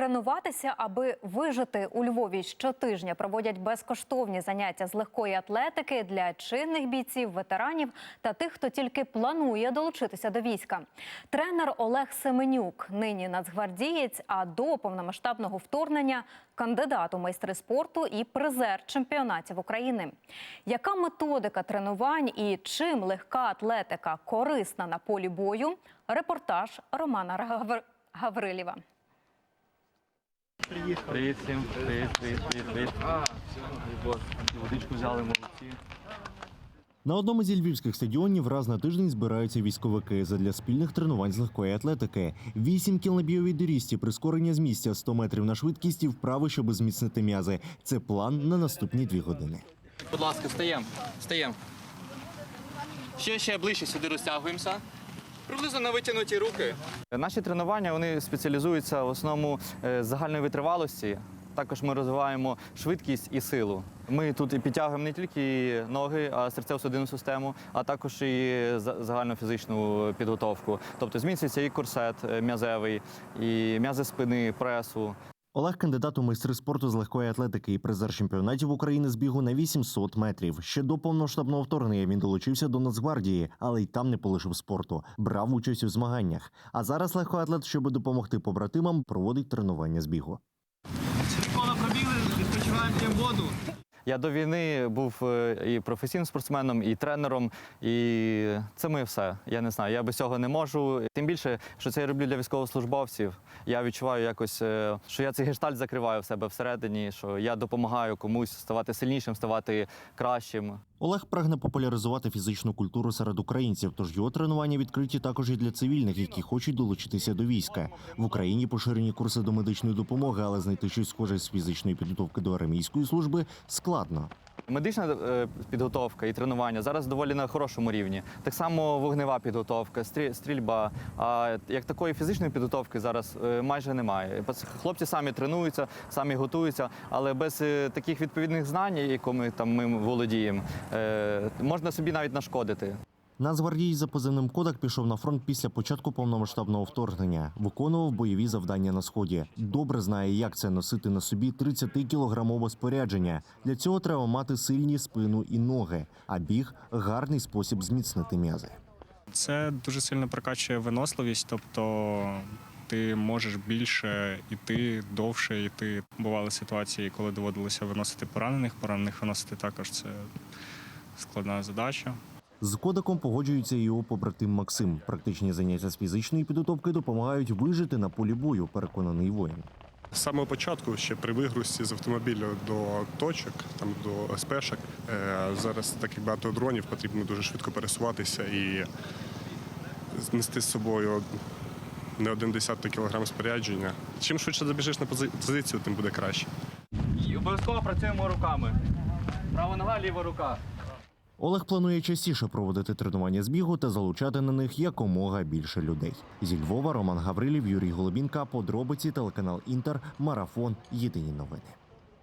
Тренуватися, аби вижити у Львові щотижня проводять безкоштовні заняття з легкої атлетики для чинних бійців, ветеранів та тих, хто тільки планує долучитися до війська. Тренер Олег Семенюк, нині нацгвардієць, а до повномасштабного вторгнення кандидат у майстри спорту і призер чемпіонатів України. Яка методика тренувань і чим легка атлетика корисна на полі бою? Репортаж Романа Гавр- Гаврилєва. Привіт всім, привіт, привіт, привіт, привіт. Водичку взяли, молодці. На одному зі львівських стадіонів раз на тиждень збираються військовики задля спільних тренувань з легкої атлетики. Вісім кіл на бойовій доріжці, прискорення з місця 100 метрів на швидкість і вправи, щоб зміцнити м'язи. Це план на наступні дві години. Будь ласка, встаємо, встаємо. Ще ще ближче сюди розтягуємося. Приблизно на витягнуті руки. Наші тренування вони спеціалізуються в основному е, загальної витривалості. Також ми розвиваємо швидкість і силу. Ми тут і підтягуємо не тільки ноги, а серцево-судинну систему, а також і за- загальну фізичну підготовку. Тобто зміцнюється і корсет е, м'язевий, і м'язи спини, пресу. Олег кандидат у майстри спорту з легкої атлетики і призер чемпіонатів України з бігу на 800 метрів. Ще до повноштабного вторгнення він долучився до Нацгвардії, але й там не полишив спорту. Брав участь у змаганнях. А зараз легкоатлет, щоб допомогти побратимам, проводить тренування з бігу. Школа пробігли, відпочиваємо воду. Я до війни був е, і професійним спортсменом, і тренером, і це моє все. Я не знаю, я без цього не можу. Тим більше, що це я роблю для військовослужбовців. Я відчуваю якось, е, що я цей гештальт закриваю в себе всередині, що я допомагаю комусь ставати сильнішим, ставати кращим. Олег прагне популяризувати фізичну культуру серед українців, тож його тренування відкриті також і для цивільних, які хочуть долучитися до війська. В Україні поширені курси до медичної допомоги, але знайти щось схоже з фізичної підготовки до армійської служби складно. Медична е, підготовка і тренування зараз доволі на хорошому рівні. Так само вогнева підготовка, стрі- стрільба. А як такої фізичної підготовки зараз е, майже немає. Хлопці самі тренуються, самі готуються, але без е, таких відповідних знань, якими там ми володіємо, можна собі навіть нашкодити. Нацгвардієць за позивним Кодак пішов на фронт після початку повномасштабного вторгнення. Виконував бойові завдання на сході. Добре знає, як це носити на собі 30-кілограмове спорядження. Для цього треба мати сильні спину і ноги. А біг гарний спосіб зміцнити м'язи. Це дуже сильно прокачує виносливість, тобто ти можеш більше іти, довше йти. Бували ситуації, коли доводилося виносити поранених. Поранених виносити також це складна задача. З кодаком погоджується і його побратим Максим. Практичні заняття з фізичної підготовки допомагають вижити на полі бою. Переконаний воїн. З самого початку, ще при вигрузці з автомобіля до точок, там до СПшок, е, зараз так як багато дронів, потрібно дуже швидко пересуватися і знести з собою не один десяток кілограм спорядження. Чим швидше забіжиш на пози- позицію, тим буде краще. І обов'язково працюємо руками. Права нога, ліва рука. Олег планує частіше проводити тренування з бігу та залучати на них якомога більше людей. Зі Львова Роман Гаврилів, Юрій Голубінка, подробиці телеканал Інтер, марафон. Єдині новини.